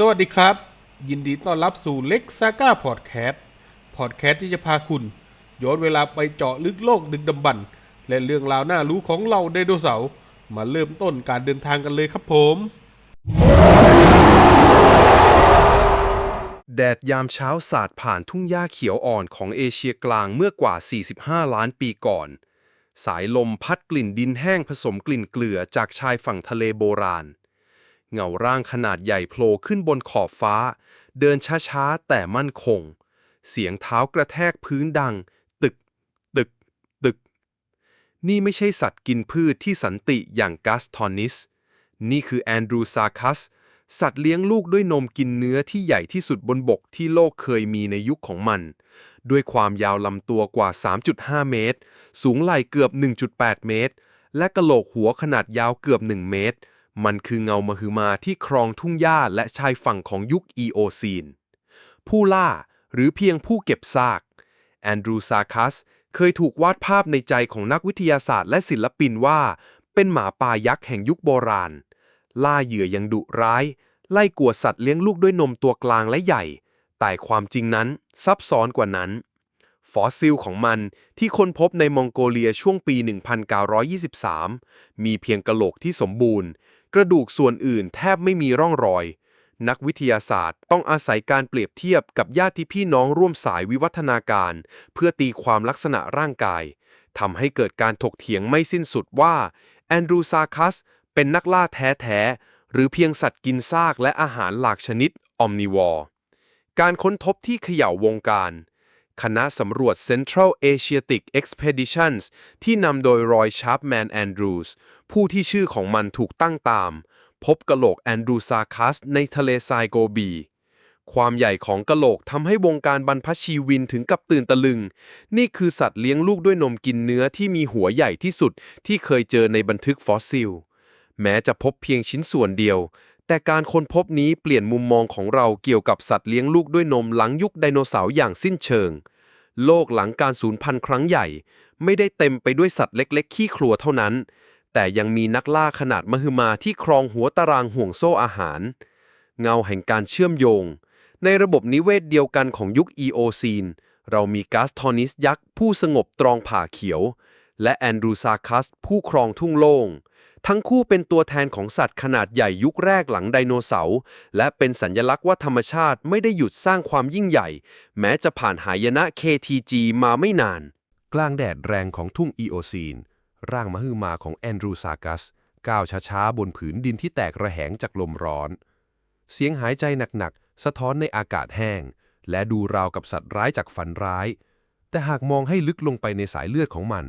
สวัสดีครับ ยินดีต้อนรับสู่เล็กซาก้าพอดแคสต์พอดแคสต์ที่จะพาคุณ ย้อนเวลาไปเจาะลึกโลกดึกดำบรรพ์และเรื่องราวน่ารู้ของเราไดโนเสาร์มาเริ่มต้นการเดินทางกันเลยครับผม แดดยามเช้าสาดผ่านทุ่งหญ้าเขียวอ่อนของเอเชียกลางเมื่อกว่า 45 ล้านปีก่อน สายลมพัดกลิ่นดินแห้งผสมกลิ่นเกลือจากชายฝั่งทะเลโบราณ เงาร่างขนาดใหญ่โผล่ขึ้นบนขอบฟ้า เดินช้าๆ แต่มั่นคง เสียงเท้ากระแทกพื้นดัง ตึก ตึก ตึก นี่ไม่ใช่สัตว์กินพืชที่สันติอย่างกัสทอนิส นี่คือแอนดรูซาคัส สัตว์เลี้ยงลูกด้วยนมกินเนื้อที่ใหญ่ที่สุดบนบกที่โลกเคยมีในยุคของมัน ด้วยความยาวลำตัวกว่า 3.5 เมตร สูงไหล่เกือบ 1.8 เมตร และกะโหลกหัวขนาดยาวเกือบ 1 เมตร มันคือเงามหึมาที่ครองทุ่งหญ้าและชายฝั่งของยุคอีโอซีน ผู้ล่าหรือเพียงผู้เก็บซาก แอนดรูซาคัส เคยถูกวาดภาพในใจของนักวิทยาศาสตร์และศิลปินว่า เป็นหมาป่ายักษ์แห่งยุคโบราณ ล่าเหยื่อยังดุร้าย ไล่กัวสัตว์เลี้ยงลูกด้วยนมตัวกลางและใหญ่ แต่ความจริงนั้นซับซ้อนกว่านั้น ฟอสซิลของมันที่ค้นพบในมองโกเลียช่วงปี 1923 มีเพียงกะโหลกที่สมบูรณ์ กระดูกส่วนอื่นแทบไม่มีร่องรอย นักวิทยาศาสตร์ต้องอาศัยการเปรียบเทียบกับญาติพี่น้องร่วมสายวิวัฒนาการ เพื่อตีความลักษณะร่างกายทำให้เกิดการถกเถียงไม่สิ้นสุดว่าแอนดรูซาคัสเป็นนักล่าแท้ๆ หรือเพียงสัตว์กินซากและอาหารหลากชนิดออมนิวอร์การค้นพบที่เขย่าวงการ คณะสำรวจ Central Asiatic Expeditions ที่นำโดยรอยชาร์ปแมนแอนดรูสผู้ที่ชื่อของมันถูกตั้งตาม พบกะโหลกแอนดรูซาคัสในทะเลทรายโกบี ความใหญ่ของกะโหลกทำให้วงการบรรพชีวินถึงกับตื่นตะลึง นี่คือสัตว์เลี้ยงลูกด้วยนมกินเนื้อที่มีหัวใหญ่ที่สุดที่เคยเจอในบันทึกฟอสซิล แม้จะพบเพียงชิ้นส่วนเดียว แต่การค้นพบนี้เปลี่ยนมุมมองของเราเกี่ยวกับสัตว์เลี้ยงลูกด้วยนมหลังยุคไดโนเสาร์อย่างสิ้นเชิง โลกหลังการสูญพันธุ์ครั้งใหญ่ ไม่ได้เต็มไปด้วยสัตว์เล็ก ๆ ขี้ครัวเท่านั้น แต่ยังมีนักล่าขนาดมหึมาที่ครองหัวตารางห่วงโซ่อาหาร เงาแห่งการเชื่อมโยง ในระบบนิเวศเดียวกันของยุคอีโอซีน เรามีกัสทอนิสยักษ์ผู้สงบตรองผ่าเขียว และแอนดรูซาคัสผู้ครองทุ่งโล่ง ทั้งคู่เป็นตัวแทนของสัตว์ขนาดใหญ่ยุคแรกหลังไดโนเสาร์และเป็นสัญญลักษณ์ว่าธรรมชาติไม่ได้หยุดสร้างความยิ่งใหญ่ แม้จะผ่านหายนะ KTG มาไม่นาน กลางแดดแรงของทุ่งอีโอซีน ร่างมหึมาของแอนดรูซากัส ก้าวช้าๆ บนผืนดินที่แตกระแหงจากลมร้อน เสียงหายใจหนักๆ สะท้อนในอากาศแห้ง และดูราวกับสัตว์ร้ายจากฝันร้าย แต่หากมองให้ลึกลงไปในสายเลือดของมัน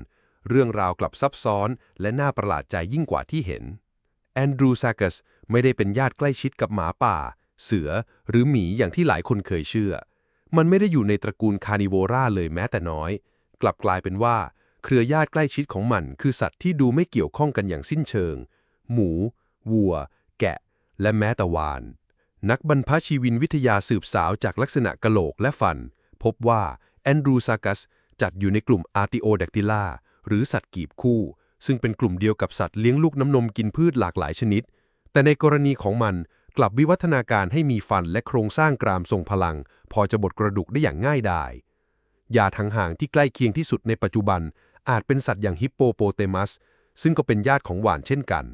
เรื่องราวกลับซับซ้อน และน่าประหลาดใจยิ่งกว่าที่เห็น แอนดรูซากัสไม่ได้เป็นญาติใกล้ชิดกับหมาป่า เสือ หรือหมีอย่างที่หลายคนเคยเชื่อ มันไม่ได้อยู่ในตระกูลคาร์นิโวราเลยแม้แต่น้อย กลับกลายเป็นว่า เครือญาติใกล้ชิดของมัน คือสัตว์ที่ดูไม่เกี่ยวข้องกันอย่างสิ้นเชิง หมู วัว แกะ และแม้แต่วาน นักบรรพชีวินวิทยาสืบสาวจากลักษณะกะโหลกและฟัน พบว่าแอนดรูซากัสจัดอยู่ในกลุ่มอาร์ติโอแดกติล่า หรือสัตว์กีบคู่ ซึ่งเป็นกลุ่มเดียวกับสัตว์เลี้ยงลูกน้ำนมกินพืชหลากหลายชนิด แต่ในกรณีของมันกลับวิวัฒนาการให้มีฟันและโครงสร้างกรามทรงพลัง พอจะบดกระดูกได้อย่างง่ายดายยาทางห่างที่ใกล้เคียงที่สุดในปัจจุบัน อาจเป็นสัตว์อย่างฮิปโปโปเตมัส ซึ่งก็เป็นญาติของหวานเช่นกัน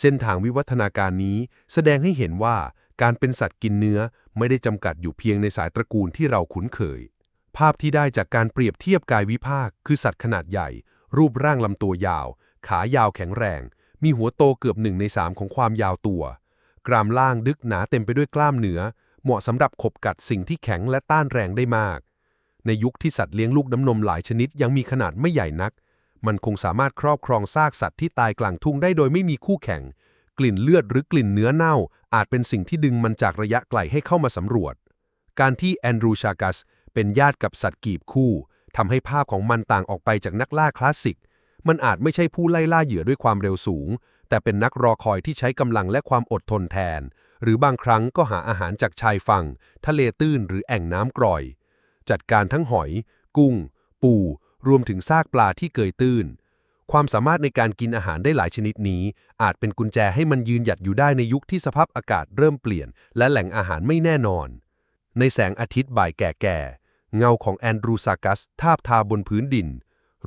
เส้นทางวิวัฒนาการนี้แสดงให้เห็นว่าการเป็นสัตว์กินเนื้อไม่ได้จำกัดอยู่เพียงในสายตระกูลที่เราคุ้นเคย ภาพที่ได้จากการเปรียบเทียบกายวิภาค คือสัตว์ขนาดใหญ่ รูปร่างลำตัวยาว ขายาวแข็งแรง มีหัวโตเกือบหนึ่งในสามของความยาวตัว กรามล่างดึกหนาเต็มไปด้วยกล้ามเนื้อ เหมาะสำหรับขบกัดสิ่งที่แข็งและต้านแรงได้มาก ในยุคที่สัตว์เลี้ยงลูกน้ำนมหลายชนิดยังมีขนาดไม่ใหญ่นัก มันคงสามารถครอบครองซากสัตว์ที่ตายกลางทุ่งได้โดยไม่มีคู่แข่ง กลิ่นเลือดหรือกลิ่นเนื้อเน่า อาจเป็นสิ่งที่ดึงมันจากระยะไกลให้เข้ามาสำรวจ การที่แอนดรูชากัส เป็นญาติกับสัตว์กีบคู่ทำให้ภาพของมันต่างออกไปจากนักล่าคลาสสิก มันอาจไม่ใช่ผู้ไล่ล่าเหยื่อด้วยความเร็วสูง แต่เป็นนักรอคอยที่ใช้กำลังและความอดทนแทน หรือบางครั้งก็หาอาหารจากชายฝั่ง ทะเลตื้นหรือแอ่งน้ำกร่อย จัดการทั้งหอย กุ้ง ปู รวมถึงซากปลาที่เกยตื้น ความสามารถในการกินอาหารได้หลายชนิดนี้ อาจเป็นกุญแจให้มันยืนหยัดอยู่ได้ในยุคที่สภาพอากาศเริ่มเปลี่ยน และแหล่งอาหารไม่แน่นอน ในแสงอาทิตย์บ่ายแก่ๆ เงาของแอนดรูซากัสทาบทาบนพื้นดิน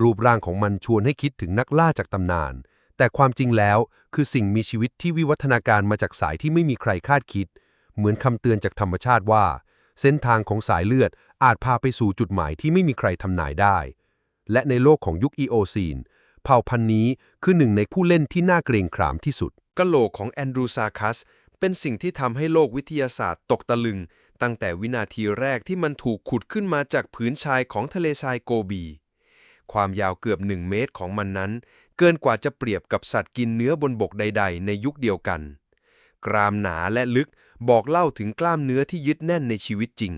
รูปร่างของมันชวนให้คิดถึงนักล่าจากตำนาน แต่ความจริงแล้วคือสิ่งมีชีวิตที่วิวัฒนาการมาจากสายที่ไม่มีใครคาดคิด เหมือนคำเตือนจากธรรมชาติว่า เส้นทางของสายเลือดอาจพาไปสู่จุดหมายที่ไม่มีใครทำนายได้ และในโลกของยุคอีโอซีนเผ่าพันธุ์นี้คือหนึ่งในผู้เล่นที่น่าเกรงขามที่สุดกะโหลกของแอนดรูซาคัสเป็นสิ่งที่ทำให้โลกวิทยาศาสตร์ตกตะลึง ตั้งแต่วินาทีแรกที่มันถูกขุดขึ้นมาจากผืนชายของทะเลทรายโกบี ความยาวเกือบหนึ่งเมตรของมันนั้น เกินกว่าจะเปรียบกับสัตว์กินเนื้อบนบกใด ๆ ในยุคเดียวกัน กรามหนาและลึกบอกเล่าถึงกล้ามเนื้อที่ยึดแน่นในชีวิตจริง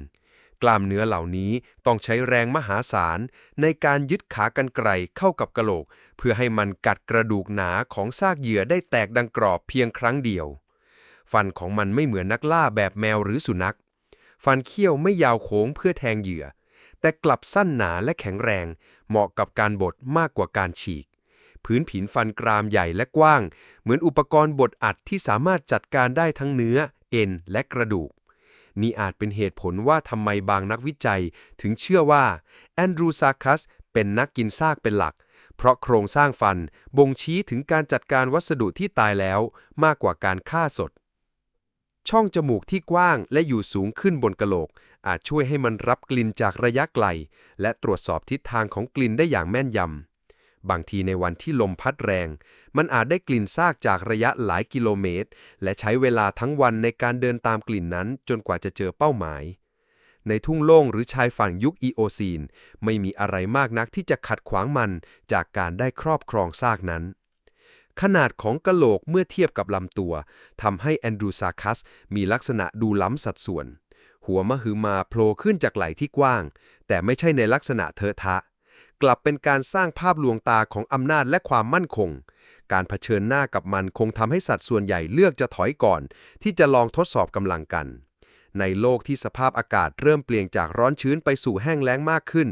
กล้ามเนื้อเหล่านี้ต้องใช้แรงมหาศาล ในการยึดขากรรไกรเข้ากับกะโหลก เพื่อให้มันกัดกระดูกหนาของซากเหยื่อได้แตกดังกรอบเพียงครั้งเดียว ฟันของมันไม่เหมือนนักล่าแบบแมวหรือสุนัข ฟันเขี้ยวไม่ยาวโค้งเพื่อแทงเหยื่อ แต่กลับสั้นหนาและแข็งแรง เหมาะกับการบดมากกว่าการฉีก พื้นผินฟันกรามใหญ่และกว้าง เหมือนอุปกรณ์บดอัดที่สามารถจัดการได้ทั้งเนื้อ เอ็น และกระดูก นี่อาจเป็นเหตุผลว่าทำไมบางนักวิจัย ถึงเชื่อว่าแอนดรูซาคัสเป็นนักกินซากเป็นหลักเพราะโครงสร้างฟันบ่งชี้ถึงการจัดการวัสดุที่ตายแล้ว มากกว่าการฆ่าสด ช่องจมูกที่กว้างและอยู่สูงขึ้นบนกะโหลก อาจช่วยให้มันรับกลิ่นจากระยะไกล และตรวจสอบทิศทางของกลิ่นได้อย่างแม่นยำ บางทีในวันที่ลมพัดแรง มันอาจได้กลิ่นซากจากระยะหลายกิโลเมตร และใช้เวลาทั้งวันในการเดินตามกลิ่นนั้นจนกว่าจะเจอเป้าหมายในทุ่งโล่งหรือชายฝั่งยุคอีโอซีน ไม่มีอะไรมากนักที่จะขัดขวางมันจากการได้ครอบครองซากนั้น ขนาดของกะโหลกเมื่อเทียบกับลำตัวทำให้แอนดรูซาคัสมีลักษณะดูล้ำสัดส่วน หัวมหึมาโผล่ขึ้นจากไหล่ที่กว้าง แต่ไม่ใช่ในลักษณะเทอะทะ กลับเป็นการสร้างภาพลวงตาของอำนาจและความมั่นคง การเผชิญหน้ากับมันคงทำให้สัตว์ส่วนใหญ่เลือกจะถอยก่อน ที่จะลองทดสอบกำลังกัน ในโลกที่สภาพอากาศเริ่มเปลี่ยนจากร้อนชื้นไปสู่แห้งแล้งมากขึ้น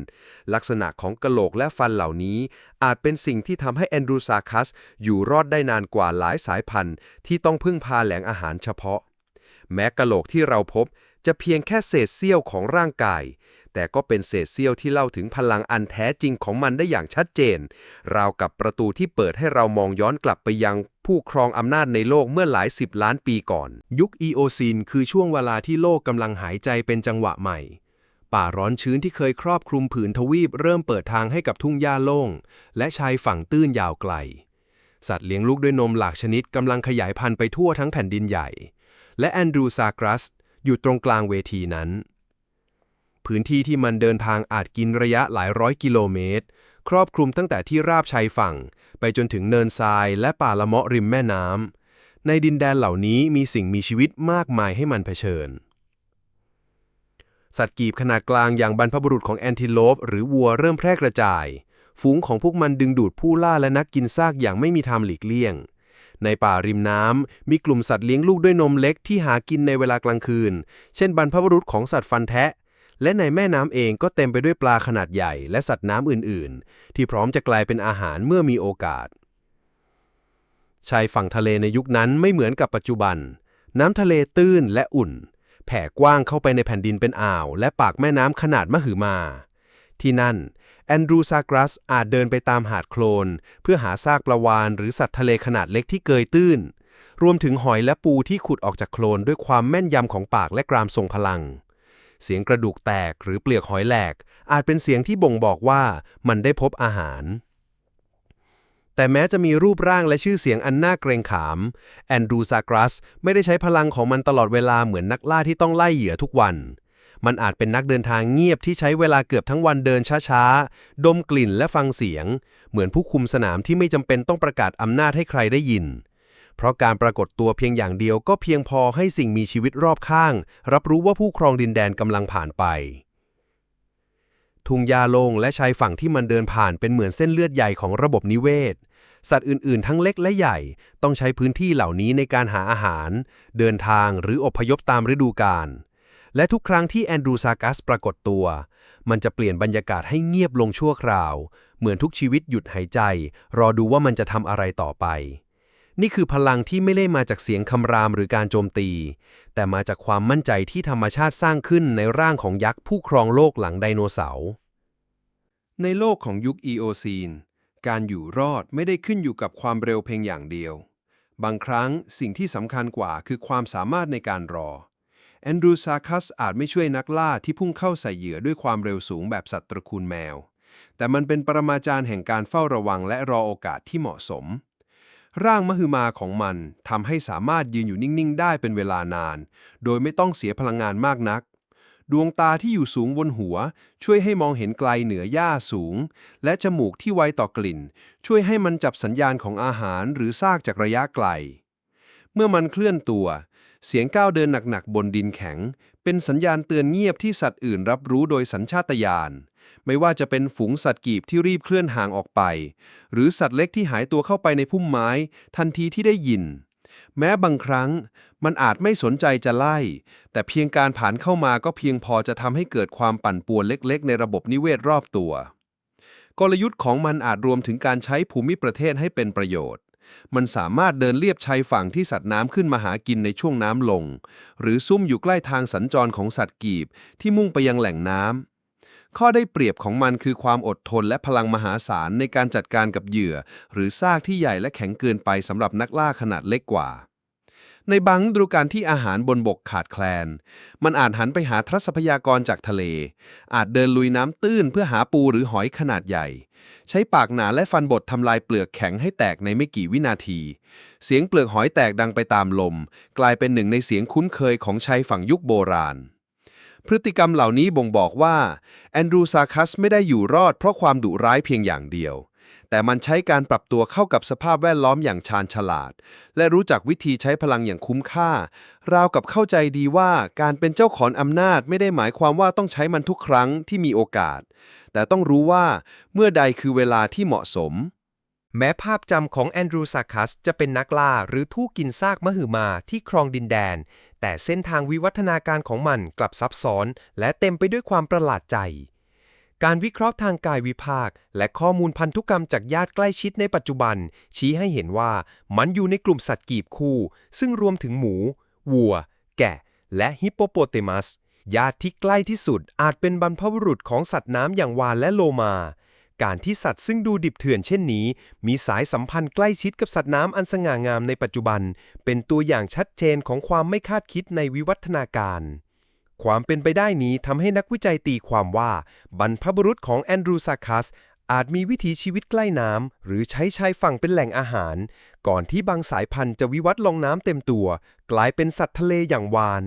ลักษณะของกะโหลกและฟันเหล่านี้ อาจเป็นสิ่งที่ทำให้แอนดรูซาคัสอยู่รอดได้นานกว่าหลายสายพันธุ์ ที่ต้องพึ่งพาแหล่งอาหารเฉพาะ แม้กะโหลกที่เราพบจะเพียงแค่เศษเสี้ยวของร่างกาย แต่ก็เป็นเศษเสี้ยวที่เล่าถึงพลังอันแท้จริงของมันได้อย่างชัดเจน ราวกับประตูที่เปิดให้เรามองย้อนกลับไปยังผู้ครองอำนาจในโลกเมื่อหลายสิบล้านปีก่อน ยุคอีโอซีนคือช่วงเวลาที่โลกกำลังหายใจเป็นจังหวะใหม่ ป่าร้อนชื้นที่เคยครอบคลุมผืนทวีปเริ่มเปิดทางให้กับทุ่งหญ้าโล่ง และชายฝั่งตื้นยาวไกล สัตว์เลี้ยงลูกด้วยนมหลากชนิดกำลังขยายพันธุ์ไปทั่วทั้งแผ่นดินใหญ่ และแอนดรูซากรัสอยู่ตรงกลางเวทีนั้น พื้นที่ที่มันเดินทางอาจกินระยะหลายร้อยกิโลเมตร ครอบคลุมตั้งแต่ที่ราบชายฝั่ง ไปจนถึงเนินทรายและป่าละเมาะริมแม่น้ำในดินแดนเหล่านี้มีสิ่งมีชีวิตมากมายให้มันเผชิญ สัตว์กีบขนาดกลางอย่างบรรพบุรุษของแอนติโลปหรือวัวเริ่มแพร่กระจาย ฝูงของพวกมันดึงดูดผู้ล่าและนักกินซากอย่างไม่มีทางหลีกเลี่ยงในป่าริมน้ำ มีกลุ่มสัตว์เลี้ยงลูกด้วยนมเล็กที่หากินในเวลากลางคืน เช่นบรรพบุรุษของสัตว์ฟันแทะ และในแม่น้ำเองก็เต็มไปด้วยปลาขนาดใหญ่และสัตว์น้ำอื่นๆ ที่พร้อมจะกลายเป็นอาหารเมื่อมีโอกาส ชายฝั่งทะเลในยุคนั้นไม่เหมือนกับปัจจุบัน น้ำทะเลตื้นและอุ่น แผ่กว้างเข้าไปในแผ่นดินเป็นอ่าว และปากแม่น้ำขนาดมหึมา ที่นั่น แอนดรูซากรัสอาจเดินไปตามหาดโคลน เพื่อหาซากปลาวาฬหรือสัตว์ทะเลขนาดเล็กที่เกยตื้น รวมถึงหอยและปูที่ขุดออกจากโคลนด้วยความแม่นยำของปากและกรามทรงพลัง เสียงกระดูกแตกหรือเปลือกหอยแหลก อาจเป็นเสียงที่บ่งบอกว่ามันได้พบอาหาร แต่แม้จะมีรูปร่างและชื่อเสียงอันน่าเกรงขาม แอนดรูซากรัสไม่ได้ใช้พลังของมันตลอดเวลาเหมือนนักล่าที่ต้องไล่เหยื่อทุกวัน มันอาจเป็นนักเดินทางเงียบที่ใช้เวลาเกือบทั้งวันเดินช้าๆ ดมกลิ่นและฟังเสียง เหมือนผู้คุมสนามที่ไม่จำเป็นต้องประกาศอำนาจให้ใครได้ยิน เพราะการปรากฏตัวเพียงอย่างเดียวก็เพียงพอให้สิ่งมีชีวิตรอบข้าง รับรู้ว่าผู้ครองดินแดนกำลังผ่านไป ทุ่งหญ้าโล่งและชายฝั่งที่มันเดินผ่านเป็นเหมือนเส้นเลือดใหญ่ของระบบนิเวศ สัตว์อื่นๆ ทั้งเล็กและใหญ่ต้องใช้พื้นที่เหล่านี้ในการหาอาหาร เดินทางหรืออพยพตามฤดูกาลและทุกครั้งที่แอนดรูซากัสปรากฏตัว มันจะเปลี่ยนบรรยากาศให้เงียบลงชั่วคราว เหมือนทุกชีวิตหยุดหายใจ รอดูว่ามันจะทำอะไรต่อไป นี่คือพลังที่ไม่ได้มาจากเสียงคำรามหรือการโจมตี แต่มาจากความมั่นใจที่ธรรมชาติสร้างขึ้นในร่างของยักษ์ผู้ครองโลกหลังไดโนเสาร์ ในโลกของยุคอีโอซีน การอยู่รอดไม่ได้ขึ้นอยู่กับความเร็วเพียงอย่างเดียว บางครั้งสิ่งที่สำคัญกว่าคือความสามารถในการรอ แอนดรูซาคัสอาจไม่ช่วยนักล่าที่พุ่งเข้าใส่เหยื่อด้วยความเร็วสูงแบบสัตว์ตระกูลแมว แต่มันเป็นปรมาจารย์แห่งการเฝ้าระวังและรอโอกาสที่เหมาะสม ร่างมหึมาของมันทำให้สามารถยืนอยู่นิ่ง ๆ ได้เป็นเวลานาน โดยไม่ต้องเสียพลังงานมากนัก ดวงตาที่อยู่สูงบนหัว ช่วยให้มองเห็นไกลเหนือหญ้าสูง และจมูกที่ไวต่อกลิ่น ช่วยให้มันจับสัญญาณของอาหารหรือซากจากระยะไกล เมื่อมันเคลื่อนตัว เสียงก้าวเดินหนัก ๆ บนดินแข็ง เป็นสัญญาณเตือนเงียบที่สัตว์อื่นรับรู้โดยสัญชาตญาณ ไม่ว่าจะเป็นฝูงสัตว์กีบที่รีบเคลื่อนห่างออกไป หรือสัตว์เล็กที่หายตัวเข้าไปในพุ่มไม้ ทันทีที่ได้ยิน แม้บางครั้งมันอาจไม่สนใจจะไล่ แต่เพียงการผ่านเข้ามาก็เพียงพอจะทำให้เกิดความปั่นป่วนเล็กๆ ในระบบนิเวศรอบตัว กลยุทธ์ของมันอาจรวมถึงการใช้ภูมิประเทศให้เป็นประโยชน์มันสามารถเดินเลียบชายฝั่งที่สัตว์น้ำขึ้นมาหากินในช่วงน้ำลง หรือซุ่มอยู่ใกล้ทางสัญจรของสัตว์กีบที่มุ่งไปยังแหล่งน้ำ ข้อได้เปรียบของมันคือความอดทนและพลังมหาศาลในการจัดการกับเหยื่อ หรือซากที่ใหญ่และแข็งเกินไปสำหรับนักล่าขนาดเล็กกว่า ในบางฤดูกาลที่อาหารบนบกขาดแคลน มันอาจหันไปหาทรัพยากรจากทะเล อาจเดินลุยน้ำตื้นเพื่อหาปูหรือหอยขนาดใหญ่ ใช้ปากหนาและฟันบดทำลายเปลือกแข็งให้แตกในไม่กี่วินาที เสียงเปลือกหอยแตกดังไปตามลม กลายเป็นหนึ่งในเสียงคุ้นเคยของชายฝั่งยุคโบราณ พฤติกรรมเหล่านี้บ่งบอกว่าแอนดรูซาคัสไม่ได้อยู่รอดเพราะความดุร้ายเพียงอย่างเดียว แต่มันใช้การปรับตัวเข้ากับสภาพแวดล้อมอย่างชาญฉลาด และรู้จักวิธีใช้พลังอย่างคุ้มค่า ราวกับเข้าใจดีว่าการเป็นเจ้าของอำนาจไม่ได้หมายความว่าต้องใช้มันทุกครั้งที่มีโอกาส แต่ต้องรู้ว่าเมื่อใดคือเวลาที่เหมาะสมแม้ภาพจำของแอนดรูซาคัสจะเป็นนักล่าหรือทู่กินซากมหึมาที่ครองดินแดน แต่เส้นทางวิวัฒนาการของมันกลับซับซ้อน และเต็มไปด้วยความประหลาดใจ การวิเคราะห์ทางกายวิภาค และข้อมูลพันธุกรรมจากญาติใกล้ชิดในปัจจุบัน ชี้ให้เห็นว่ามันอยู่ในกลุ่มสัตว์กีบคู่ ซึ่งรวมถึงหมู วัว แกะ และฮิปโปโปเตมัสญาติที่ใกล้ที่สุดอาจเป็นบรรพบุรุษของสัตว์น้ำอย่างวาฬและโลมา การที่สัตว์ซึ่งดูดิบเถื่อนเช่นนี้ มีสายสัมพันธ์ใกล้ชิดกับสัตว์น้ำอันสง่างามในปัจจุบัน เป็นตัวอย่างชัดเจนของความไม่คาดคิดในวิวัฒนาการ ความเป็นไปได้นี้ทำให้นักวิจัยตีความว่า บรรพบุรุษของแอนดรูซาคัสอาจมีวิถีชีวิตใกล้น้ำ หรือใช้ชายฝั่งเป็นแหล่งอาหาร ก่อนที่บางสายพันธุ์จะวิวัฒน์ลงน้ำเต็มตัว กลายเป็นสัตว์ทะเลอย่างวาน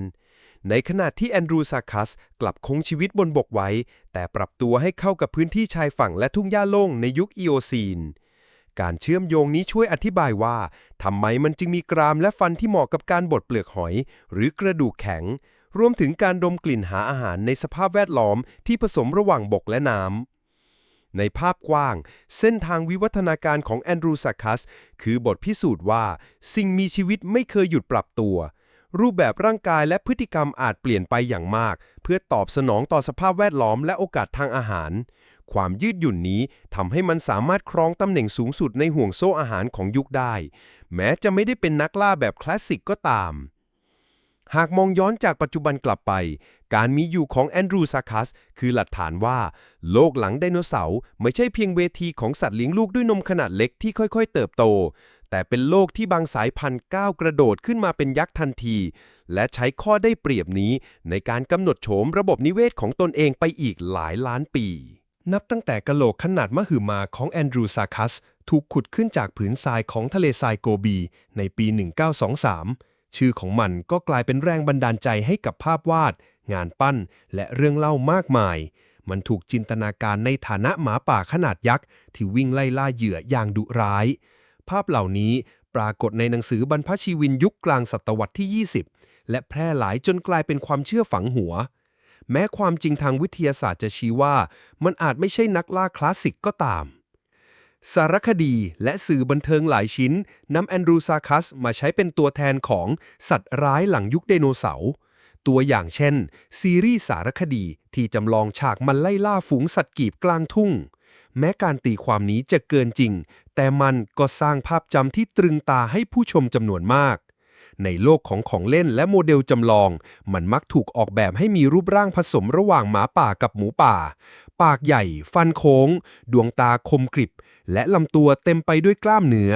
ในขณะที่แอนดรูซาคัสกลับคงชีวิตบนบกไว้ แต่ปรับตัวให้เข้ากับพื้นที่ชายฝั่งและทุ่งหญ้าโล่งในยุคอีโอซีน การเชื่อมโยงนี้ช่วยอธิบายว่าทำไมมันจึงมีกรามและฟันที่เหมาะกับการบดเปลือกหอย หรือกระดูกแข็ง รวมถึงการดมกลิ่นหาอาหารในสภาพแวดล้อมที่ผสมระหว่างบกและน้ำในภาพกว้าง เส้นทางวิวัฒนาการของแอนดรูซาคัส คือบทพิสูจน์ว่า สิ่งมีชีวิตไม่เคยหยุดปรับตัว รูปแบบร่างกายและพฤติกรรมอาจเปลี่ยนไปอย่างมาก เพื่อตอบสนองต่อสภาพแวดล้อมและโอกาสทางอาหาร ความยืดหยุ่นนี้ทำให้มันสามารถครองตำแหน่งสูงสุดในห่วงโซ่อาหารของยุคได้ แม้จะไม่ได้เป็นนักล่าแบบคลาสสิกก็ตาม หากมองย้อนจากปัจจุบันกลับไป การมีอยู่ของแอนดรูซาคัสคือหลักฐานว่า โลกหลังไดโนเสาร์ไม่ใช่เพียงเวทีของสัตว์เลี้ยงลูกด้วยนมขนาดเล็กที่ค่อยๆ เติบโต แต่เป็นโลกที่บางสายพันธุ์ก้าวกระโดดขึ้นมาเป็นยักษ์ทันที และใช้ข้อได้เปรียบนี้ในการกำหนดโฉมระบบนิเวศของตนเองไปอีกหลายล้านปี นับตั้งแต่กะโหลกขนาดมหึมาของแอนดรูซาคัส ถูกขุดขึ้นจากผืนทรายของทะเลทรายโกบี ในปี 1923 ชื่อของมันก็กลายเป็นแรงบันดาลใจให้กับภาพวาด งานปั้น และเรื่องเล่ามากมายมันถูกจินตนาการในฐานะหมาป่าขนาดยักษ์ ที่วิ่งไล่ล่าเหยื่ออย่างดุร้าย ภาพเหล่านี้ปรากฏในหนังสือบรรพชีวินยุคกลางศตวรรษที่ 20 และแพร่หลายจนกลายเป็นความเชื่อฝังหัว แม้ความจริงทางวิทยาศาสตร์จะชี้ว่า มันอาจไม่ใช่นักล่าคลาสสิกก็ตาม สารคดีและสื่อบันเทิงหลายชิ้นนำแอนดรูซาคัสมาใช้เป็นตัวแทนของสัตว์ร้ายหลังยุคไดโนเสาร์ตัวอย่างเช่น ซีรีส์สารคดีที่จำลองฉากมันไล่ล่าฝูงสัตว์กีบกลางทุ่ง แม้การตีความนี้จะเกินจริง แต่มันก็สร้างภาพจำที่ตรึงตาให้ผู้ชมจำนวนมาก ในโลกของของเล่นและโมเดลจำลอง มันมักถูกออกแบบให้มีรูปร่างผสมระหว่างหมาป่ากับหมูป่า ปากใหญ่ ฟันโค้ง ดวงตาคมกริบ และลำตัวเต็มไปด้วยกล้ามเนื้อ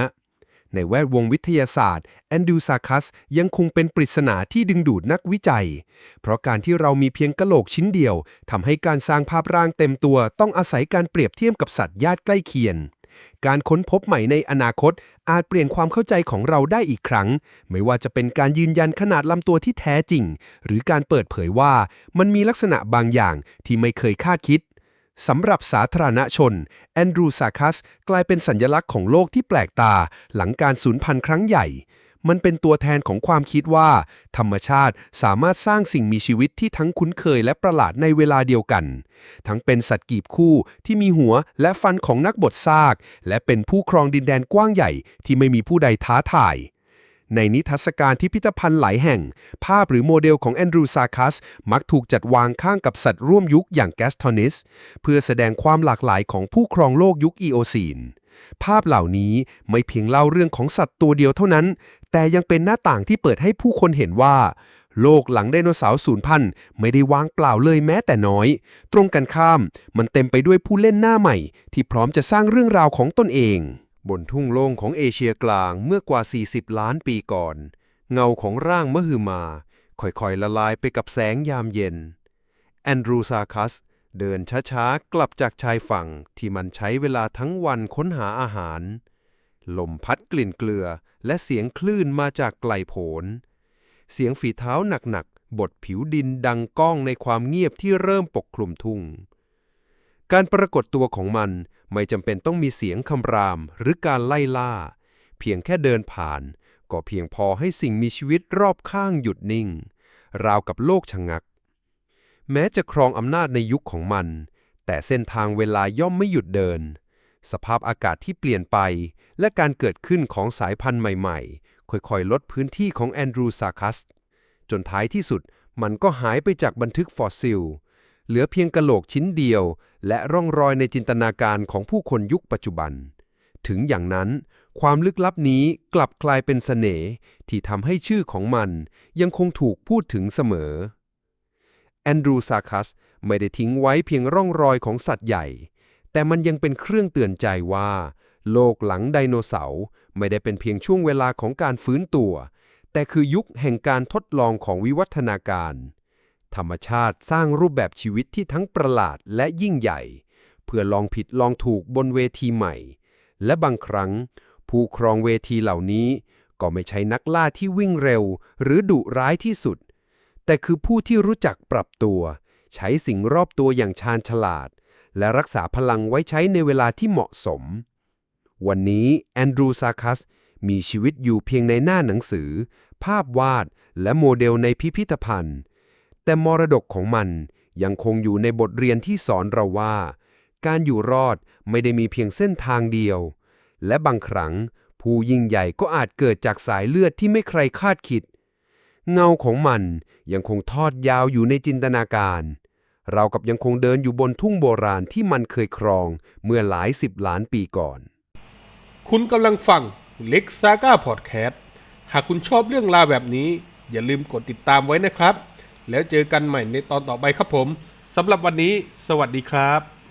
ในแวดวงวิทยาศาสตร์แอนดูซาคัสยังคงเป็นปริศนาที่ดึงดูดนักวิจัย เพราะการที่เรามีเพียงกะโหลกชิ้นเดียวทำให้การสร้างภาพร่างเต็มตัวต้องอาศัยการเปรียบเทียบกับสัตว์ญาติใกล้เคียงการค้นพบใหม่ในอนาคต อาจเปลี่ยนความเข้าใจของเราได้อีกครั้ง ไม่ว่าจะเป็นการยืนยันขนาดลำตัวที่แท้จริง หรือการเปิดเผยว่ามันมีลักษณะบางอย่างที่ไม่เคยคาดคิด สำหรับสาธารณชน แอนดรูซาคัสกลายเป็นสัญลักษณ์ของโลกที่แปลกตา หลังการสูญพันธุ์ครั้งใหญ่ มันเป็นตัวแทนของความคิดว่า ธรรมชาติสามารถสร้างสิ่งมีชีวิตที่ทั้งคุ้นเคยและประหลาดในเวลาเดียวกัน ทั้งเป็นสัตว์กีบคู่ที่มีหัวและฟันของนักบดซาก และเป็นผู้ครองดินแดนกว้างใหญ่ที่ไม่มีผู้ใดท้าทาย ในนิทรรศการที่พิพิธภัณฑ์หลายแห่ง ภาพหรือโมเดลของแอนดรูซาคัส มักถูกจัดวางข้างกับสัตว์ร่วมยุคอย่างแกสทอนิส เพื่อแสดงความหลากหลายของผู้ครองโลกยุคอีโอซีน ภาพเหล่านี้ไม่เพียงเล่าเรื่องของสัตว์ตัวเดียวเท่านั้น แต่ยังเป็นหน้าต่างที่เปิดให้ผู้คนเห็นว่า โลกหลังไดโนเสาร์สูญพันธุ์ไม่ได้วางเปล่าเลยแม้แต่น้อย ตรงกันข้าม มันเต็มไปด้วยผู้เล่นหน้าใหม่ ที่พร้อมจะสร้างเรื่องราวของตนเอง บนทุ่งโล่งของเอเชียกลางเมื่อกว่า 40 ล้านปีก่อน เงาของร่างมหึมา ค่อยๆละลายไปกับแสงยามเย็น แอนดรูซาคัส เดินช้าๆ กลับจากชายฝั่งที่มันใช้เวลาทั้งวันค้นหาอาหาร ลมพัดกลิ่นเกลือและเสียงคลื่นมาจากไกลโผลเสียงฝีเท้าหนักๆบดผิวดินดังก้องในความเงียบที่เริ่มปกคลุมทุ่งการปรากฏตัวของมัน ไม่จำเป็นต้องมีเสียงคำรามหรือการไล่ล่า เพียงแค่เดินผ่าน ก็เพียงพอให้สิ่งมีชีวิตรอบข้างหยุดนิ่ง ราวกับโลกชะงัก แม้จะครองอำนาจในยุคของมัน แต่เส้นทางเวลาย่อมไม่หยุดเดิน สภาพอากาศที่เปลี่ยนไป และการเกิดขึ้นของสายพันธุ์ใหม่ๆ ค่อยๆ ลดพื้นที่ของแอนดรูซาคัส จนท้ายที่สุดมันก็หายไปจากบันทึกฟอสซิล เหลือเพียงกะโหลกชิ้นเดียว และร่องรอยในจินตนาการของผู้คนยุคปัจจุบัน ถึงอย่างนั้น ความลึกลับนี้กลับกลายเป็นเสน่ห์ที่ทำให้ชื่อของมันยังคงถูกพูดถึงเสมอ แอนดรูซาคัสไม่ได้ทิ้งไว้เพียงร่องรอยของสัตว์ใหญ่ แต่มันยังเป็นเครื่องเตือนใจว่า โลกหลังไดโนเสาร์ไม่ได้เป็นเพียงช่วงเวลาของการฟื้นตัว แต่คือยุคแห่งการทดลองของวิวัฒนาการ ธรรมชาติสร้างรูปแบบชีวิตที่ทั้งประหลาดและยิ่งใหญ่ เพื่อลองผิดลองถูกบนเวทีใหม่ และบางครั้ง ผู้ครองเวทีเหล่านี้ ก็ไม่ใช่นักล่าที่วิ่งเร็ว หรือดุร้ายที่สุด แต่คือผู้ที่รู้จักปรับตัว ใช้สิ่งรอบตัวอย่างชาญฉลาด และรักษาพลังไว้ใช้ในเวลาที่เหมาะสม วันนี้แอนดรูซาคัสมีชีวิตอยู่เพียงในหน้าหนังสือ ภาพวาด และโมเดลในพิพิธภัณฑ์ แต่มรดกของมันยังคงอยู่ในบทเรียนที่สอนเราว่า การอยู่รอดไม่ได้มีเพียงเส้นทางเดียว และบางครั้งผู้ยิ่งใหญ่ก็อาจเกิดจากสายเลือดที่ไม่ใครคาดคิด เงาของมันยังคงทอดยาวอยู่ในจินตนาการ เรากับยังคงเดินอยู่บนทุ่งโบราณที่มันเคยครองเมื่อหลายสิบล้านปีก่อน คุณกำลังฟังเล็กซาก้าพอดแคสต์หากคุณชอบเรื่องราวแบบนี้ อย่าลืมกดติดตามไว้นะครับ แล้วเจอกันใหม่ในตอนต่อไปครับผมสำหรับวันนี้ สวัสดีครับ